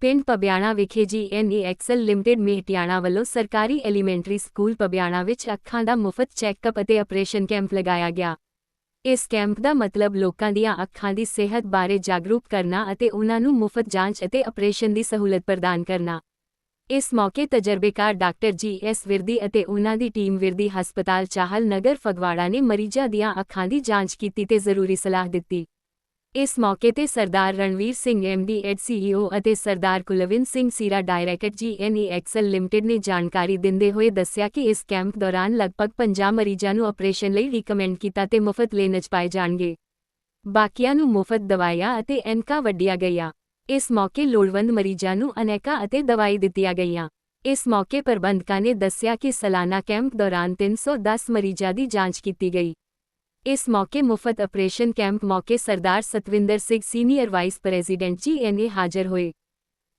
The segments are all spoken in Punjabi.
ਪਿੰਡ ਪਬਿਆਣਾ ਵਿਖੇ ਜੀਐਨਈ ਐਕਸਲ ਲਿਮਟਿਡ ਮੇਹਟਿਆਣਾ ਵੱਲੋਂ ਸਰਕਾਰੀ ਐਲੀਮੈਂਟਰੀ ਸਕੂਲ ਪਬਿਆਣਾ ਵਿੱਚ ਅੱਖਾਂ ਦਾ ਮੁਫਤ ਚੈੱਕਅਪ ਅਤੇ ਆਪਰੇਸ਼ਨ ਕੈਂਪ ਲਗਾਇਆ ਗਿਆ। ਇਸ ਕੈਂਪ ਦਾ ਮਤਲਬ ਲੋਕਾਂ ਦੀਆਂ ਅੱਖਾਂ ਦੀ ਸਿਹਤ ਬਾਰੇ ਜਾਗਰੂਕ ਕਰਨਾ ਅਤੇ ਉਹਨਾਂ ਨੂੰ ਮੁਫਤ ਜਾਂਚ ਅਤੇ ਆਪਰੇਸ਼ਨ ਦੀ ਸਹੂਲਤ ਪ੍ਰਦਾਨ ਕਰਨਾ। ਇਸ ਮੌਕੇ ਤਜਰਬੇਕਾਰ ਡਾਕਟਰ ਜੀ ਐਸ ਵਿਰਦੀ ਅਤੇ ਉਹਨਾਂ ਦੀ ਟੀਮ ਵਿਰਦੀ ਹਸਪਤਾਲ ਚਾਹਲ ਨਗਰ ਫਗਵਾੜਾ ਨੇ ਮਰੀਜ਼ਾਂ ਦੀਆਂ ਅੱਖਾਂ ਦੀ ਜਾਂਚ ਕੀਤੀ ਤੇ ਜ਼ਰੂਰੀ ਸਲਾਹ ਦਿੱਤੀ। ਇਸ ਮੌਕੇ ਤੇ Sardar Ranvir Singh MD and CEO ਅਤੇ Sardar Kulwinder Singh Seera director GNE axle limited ਨੇ ਜਾਣਕਾਰੀ ਦਿੰਦੇ ਹੋਏ ਦੱਸਿਆ ਕਿ ਇਸ ਕੈਂਪ ਦੌਰਾਨ ਲਗਭਗ 50 ਮਰੀਜ਼ਾਂ ਨੂੰ ਆਪਰੇਸ਼ਨ ਲਈ ਰਿਕਮੈਂਡ ਕੀਤਾ ਤੇ ਮੁਫਤ ਲੈਣਜ ਪਾਏ ਜਾਣਗੇ। ਬਾਕੀਆਂ ਨੂੰ ਮੁਫਤ ਦਵਾਈਆਂ ਅਤੇ ਐਨਕਾ ਵੱਡੀਆਂ ਗਈਆਂ। ਇਸ ਮੌਕੇ ਲੋੜਵੰਦ ਮਰੀਜ਼ਾਂ ਨੂੰ ਅਨੇਕਾ ਅਤੇ ਦਵਾਈ ਦਿੱਤੀਆਂ ਗਈਆਂ। ਇਸ ਮੌਕੇ ਪ੍ਰਬੰਧਕਾਂ ਨੇ ਦੱਸਿਆ ਕਿ ਸਾਲਾਨਾ ਕੈਂਪ ਦੌਰਾਨ 310 ਮਰੀਜ਼ਾਂ ਦੀ ਜਾਂਚ ਕੀਤੀ ਗਈ। ਇਸ ਮੌਕੇ ਮੁਫਤ ਆਪਰੇਸ਼ਨ ਕੈਂਪ ਮੌਕੇ Sardar Satwinder Singh senior vice president G NA ਹਾਜ਼ਰ ਹੋਏ।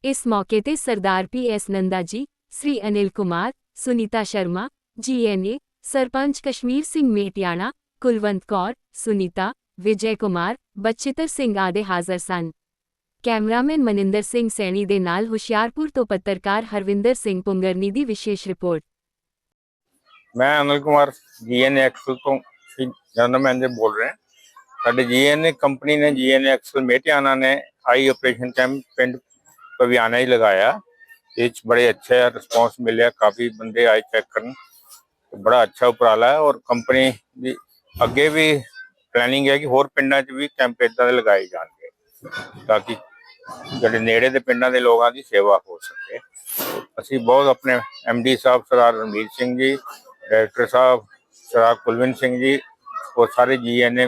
ਇਸ ਮੌਕੇ ਤੇ ਸਰਦਾਰ ਪੀ ਐਸ ਨੰਦਾ ਜੀ, ਸ੍ਰੀ ਅਨਿਲ ਕੁਮਾਰ, ਸੁਨੀਤਾ ਸ਼ਰਮਾ, ਜੀ ਐਨਏ ਸਰਪੰਚ ਕਸ਼ਮੀਰ ਸਿੰਘ ਮੇਟਿਆਣਾ, ਕੁਲਵੰਤ ਕੌਰ, ਸੁਨੀਤਾ, ਵਿਜੇ ਕੁਮਾਰ, ਬਚਿੱਤਰ ਸਿੰਘ ਆਦਿ ਹਾਜ਼ਰ ਸਨ। ਕੈਮਰਾਮੈਨ ਮਨਿੰਦਰ ਸਿੰਘ ਸੈਣੀ ਦੇ ਨਾਲ ਹੁਸ਼ਿਆਰਪੁਰ ਤੋਂ ਪੱਤਰਕਾਰ ਹਰਵਿੰਦਰ ਸਿੰਘ ਪੁੰਗਰਨੀ ਦੀ ਵਿਸ਼ੇਸ਼ ਰਿਪੋਰਟ। ਮੈਂ ਅਨਿਲ ਕੁਮਾਰ ਜੀਐਨ ਐਕਸਲ ਤੋਂ ਜਨਰਲ ਮੈਨੇਜਰ ਬੋਲ ਰਿਹਾ ਸਾਡੇ ਜੀਐਨ ਕੰਪਨੀ ਨੇ ਜੀਐਨ ਐਕਸਲ ਮੇਟਿਆਣਾ ਨੇ ਆਈ ਆਪਰੇਸ਼ਨ ਕੈਂਪ ਪਿੰਡ ਪਵਿਆਣਾ ਹੀ ਲਗਾਇਆ। ਇਹ 'ਚ ਬੜੇ ਅੱਛਾ ਰਿਸਪੌਂਸ ਮਿਲਿਆ ਕਾਫੀ ਬੰਦੇ ਆਏ ਚੈੱਕ ਕਰਨ। ਬੜਾ ਅੱਛਾ ਉਪਰਾਲਾ ਹੈ ਔਰ ਕੰਪਨੀ ਦੀ ਅੱਗੇ ਵੀ ਪਲੈਨਿੰਗ ਹੈ ਕਿ ਹੋਰ ਪਿੰਡਾਂ 'ਚ ਵੀ ਕੈਂਪ ਇਦਾਂ ਦੇ ਲਗਾਏ ਜਾਣਗੇ, ਤਾਂ ਕਿ ਜਿਹੜੇ ਨੇੜੇ ਦੇ ਪਿੰਡਾਂ ਦੇ ਲੋਕਾਂ ਦੀ ਸੇਵਾ ਹੋ ਸਕੇ। ਅਸੀਂ ਬਹੁਤ ਆਪਣੇ ਐਮਡੀ ਸਾਹਿਬ, ਸਰਦਾਰ ਰਣਵੀਰ ਸਿੰਘ ਜੀ, ਡਾਇਰੈਕਟਰ ਸਾਹਿਬ ਸਰਦਾਰ ਕੁਲਵਿੰਦ ਸਿੰਘ ਜੀ ਔਰ ਸਾਰੇ ਜੀਐਨਏ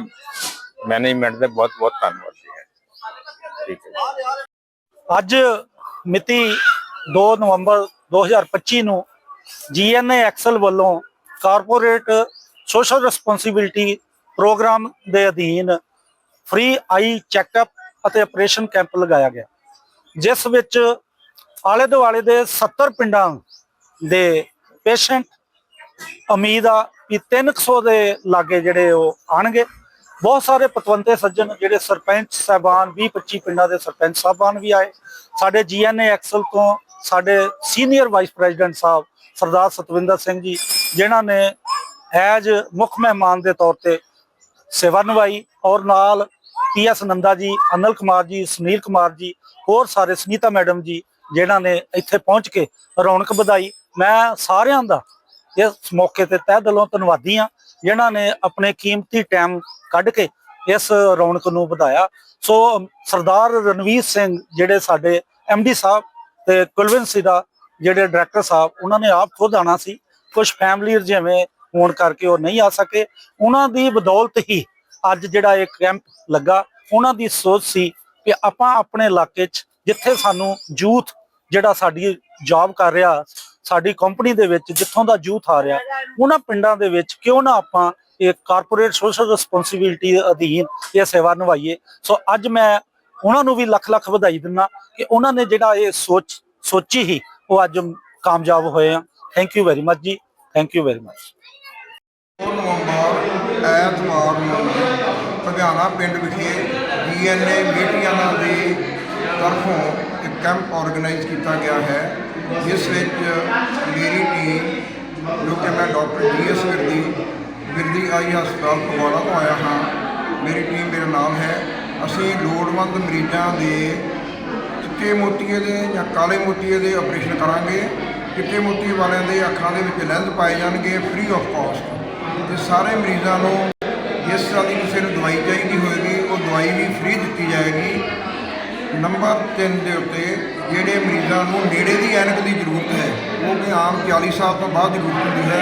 ਮੈਨੇਜਮੈਂਟ ਦੇ ਬਹੁਤ ਬਹੁਤ ਧੰਨਵਾਦੀ ਹਾਂ ਠੀਕ ਹੈ ਅੱਜ ਮਿਤੀ 2 ਨਵੰਬਰ 2025 ਨੂੰ ਜੀਐਨਏ ਐਕਸਲ ਵੱਲੋਂ ਕਾਰਪੋਰੇਟ ਸੋਸ਼ਲ ਰਿਸਪੌਂਸਿਬਿਲਟੀ ਪ੍ਰੋਗਰਾਮ ਦੇ ਅਧੀਨ ਫ੍ਰੀ ਆਈ ਚੈੱਕਅਪ ਅਤੇ ਆਪਰੇਸ਼ਨ ਕੈਂਪ ਲਗਾਇਆ ਗਿਆ। ਜਿਸ ਵਿੱਚ ਆਲੇ ਦੁਆਲੇ ਦੇ 70 ਪਿੰਡਾਂ ਦੇ ਪੇਸ਼ੈਂਟ ਉਮੀਦ ਆ ਕਿ 300 ਦੇ ਲਾਗੇ ਜਿਹੜੇ ਉਹ ਆਣਗੇ। ਬਹੁਤ ਸਾਰੇ ਪਤਵੰਤੇ ਸੱਜਣ ਜਿਹੜੇ ਸਰਪੰਚ ਸਾਹਿਬਾਨ 20 25 ਪਿੰਡਾਂ ਦੇ ਸਰਪੰਚ ਸਾਹਿਬਾਨ ਵੀ ਆਏ। ਸਾਡੇ ਜੀਐਨਏ ਐਕਸਲ ਤੋਂ ਸਾਡੇ ਸੀਨੀਅਰ ਵਾਈਸ ਪ੍ਰੈਜ਼ੀਡੈਂਟ ਸਾਹਿਬ ਸਰਦਾਰ ਸਤਵਿੰਦਰ ਸਿੰਘ ਜੀ, ਜਿਨ੍ਹਾਂ ਨੇ ਐਜ ਮੁੱਖ ਮਹਿਮਾਨ ਦੇ ਤੌਰ ਤੇ ਸੇਵਾ ਨਿਭਾਈ ਔਰ ਨਾਲ ਪੀਐਸ ਨੰਦਾ ਜੀ, ਅਨਲ ਕੁਮਾਰ ਜੀ, ਸੁਨੀਲ ਕੁਮਾਰ ਜੀ, ਹੋਰ ਸਾਰੇ ਸੁਨੀਤਾ ਮੈਡਮ ਜੀ, ਜਿਨ੍ਹਾਂ ਨੇ ਇੱਥੇ ਪਹੁੰਚ ਕੇ ਰੌਣਕ ਵਧਾਈ। ਮੈਂ ਸਾਰਿਆਂ ਦਾ ਇਸ ਮੌਕੇ ਤੇ ਤਹਿ ਦਿਲੋਂ ਧੰਨਵਾਦੀ ਹਾਂ ਜਿਨ੍ਹਾਂ ਨੇ ਆਪਣੇ ਕੀਮਤੀ ਟਾਈਮ ਕੱਢ ਕੇ ਇਸ ਰੌਣਕ ਨੂੰ ਵਧਾਇਆ। ਸੋ, ਸਰਦਾਰ ਰਣਵੀਰ ਸਿੰਘ ਜਿਹੜੇ ਸਾਡੇ ਐਮਡੀ ਸਾਹਿਬ ਤੇ ਕੁਲਵਿੰਦ ਸਿਰਾ ਜਿਹੜੇ ਡਾਇਰੈਕਟਰ ਸਾਹਿਬ, ਉਹਨਾਂ ਨੇ ਆਪ ਖੁਦ ਆਣਾ ਸੀ। ਕੁਝ ਫੈਮਿਲੀ ਜਿਵੇਂ ਹੋਣ ਕਰਕੇ ਉਹ ਨਹੀਂ ਆ ਸਕੇ। ਉਹਨਾਂ ਦੀ ਬਦੌਲਤ ਹੀ ਅੱਜ ਜਿਹੜਾ ਇਹ ਕੈਂਪ ਲੱਗਾ, ਉਹਨਾਂ ਦੀ ਸੋਚ ਸੀ ਕਿ ਆਪਾਂ ਆਪਣੇ ਇਲਾਕੇ 'ਚ ਜਿੱਥੇ ਸਾਨੂੰ ਯੂਥ ਜਿਹੜਾ ਸਾਡੀ ਜੌਬ ਕਰ ਰਿਹਾ ਸਾਡੀ ਕੰਪਨੀ ਦੇ ਵਿੱਚ ਜਿੱਥੋਂ ਦਾ ਯੂਥ ਆ ਰਿਹਾ, ਉਹਨਾਂ ਪਿੰਡਾਂ ਦੇ ਵਿੱਚ ਕਿਉਂ ਨਾ ਆਪਾਂ ਇਹ ਕਾਰਪੋਰੇਟ ਸੋਸ਼ਲ ਰਿਸਪੌਂਸਿਬਿਲਟੀ ਦੇ ਅਧੀਨ ਇਹ ਸੇਵਾ ਨਿਭਾਈਏ। ਸੋ ਅੱਜ ਮੈਂ ਉਹਨਾਂ ਨੂੰ ਵੀ ਲੱਖ ਲੱਖ ਵਧਾਈ ਦਿੰਦਾ ਕਿ ਉਹਨਾਂ ਨੇ ਜਿਹੜਾ ਇਹ ਸੋਚ, ਸੋਚੀ ਹੀ ਉਹ ਅੱਜ ਕਾਮਯਾਬ ਹੋਏ ਆ। ਥੈਂਕ ਯੂ ਵੈਰੀ ਮਚ ਜੀ। ਥੈਂਕ ਯੂ ਵੈਰੀ ਮਚ 2 ਐਤਵਾਰ ਨੂੰ ਲੁਧਿਆਣਾ ਪਿੰਡ ਵਿਖੇ ਡੀਐਨਏ ਮੀਟਿਆਣਾ ਦੀ ਤਰਫੋਂ ਇੱਕ ਕੈਂਪ ਆਰਗੇਨਾਈਜ਼ ਕੀਤਾ ਗਿਆ ਹੈ। ਜਿਸ ਵਿੱਚ ਮੇਰੀ ਟੀਮ ਜੋ ਕਿ ਮੈਂ doctor GS Virdi Virdi eye ਹਸਪਤਾਲ ਫਗਵਾੜਾ ਤੋਂ ਆਇਆ ਹਾਂ। ਮੇਰੀ ਟੀਮ ਮੇਰੇ ਨਾਲ ਹੈ। ਅਸੀਂ ਲੋੜਵੰਦ ਮਰੀਜ਼ਾਂ ਦੇ ਚਿੱਟੇ ਮੋਤੀਏ ਦੇ ਜਾਂ ਕਾਲੇ ਮੋਤੀਏ ਦੇ ਆਪਰੇਸ਼ਨ ਕਰਾਂਗੇ। ਚਿੱਟੇ ਮੋਤੀਏ ਵਾਲਿਆਂ ਦੇ ਅੱਖਾਂ ਦੇ ਵਿੱਚ ਲੈਂਸ ਪਾਏ ਜਾਣਗੇ ਫ੍ਰੀ ਆਫ ਕਾਸਟ ਤੇ ਸਾਰੇ ਮਰੀਜ਼ਾਂ ਨੂੰ ਜਿਸ ਤਰ੍ਹਾਂ ਦੀ ਕਿਸੇ ਨੂੰ ਦਵਾਈ ਚਾਹੀਦੀ ਹੋਏਗੀ, ਉਹ ਦਵਾਈ ਵੀ ਫ੍ਰੀ ਦਿੱਤੀ ਜਾਏਗੀ। ਨੰਬਰ 3 ਦੇ ਉੱਤੇ ਜਿਹੜੇ ਮਰੀਜ਼ਾਂ ਨੂੰ ਨੇੜੇ ਦੀ ਐਨਕ ਦੀ ਜ਼ਰੂਰਤ ਹੈ, ਉਹ ਕਿ ਆਮ 40 ਸਾਲ ਤੋਂ ਬਾਅਦ ਜ਼ਰੂਰਤ ਹੁੰਦੀ ਹੈ,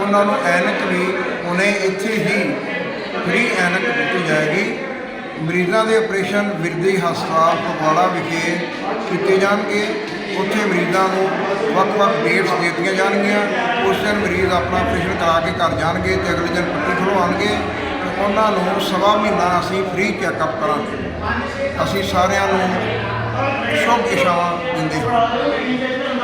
ਉਹਨਾਂ ਨੂੰ ਐਨਕ ਵੀ ਉਹਨੇ ਇੱਥੇ ਹੀ ਫ੍ਰੀ ਐਨਕ ਦਿੱਤੀ ਜਾਏਗੀ। ਮਰੀਜ਼ਾਂ ਦੇ ਆਪਰੇਸ਼ਨ ਵਿਰਦੀ ਹਸਪਤਾਲ ਫਗਵਾੜਾ ਵਿਖੇ ਕੀਤੇ ਜਾਣਗੇ। ਉੱਥੇ ਮਰੀਜ਼ਾਂ ਨੂੰ ਵੱਖ-ਵੱਖ ਡੇਟਸ ਦੇ ਦਿੱਤੀਆਂ ਜਾਣਗੀਆਂ। ਉਸ ਦਿਨ ਮਰੀਜ਼ ਆਪਣਾ ਆਪਰੇਸ਼ਨ ਕਰਾ ਕੇ ਘਰ ਜਾਣਗੇ ਤੇ ਅਗਲੇ ਦਿਨ ਪੱਟੀ ਖਲਵਾਉਣਗੇ ਤੇ ਉਹਨਾਂ ਨੂੰ ਸਵਾ ਮਹੀਨਾ ਅਸੀਂ ਫ੍ਰੀ ਚੈੱਕਅਪ ਕਰਾਂਗੇ। ਅਸੀਂ ਸਾਰਿਆਂ ਨੂੰ ਸ਼ੁਭ ਇਸ਼ਾਰਾ ਦਿੰਦੇ ਹਾਂ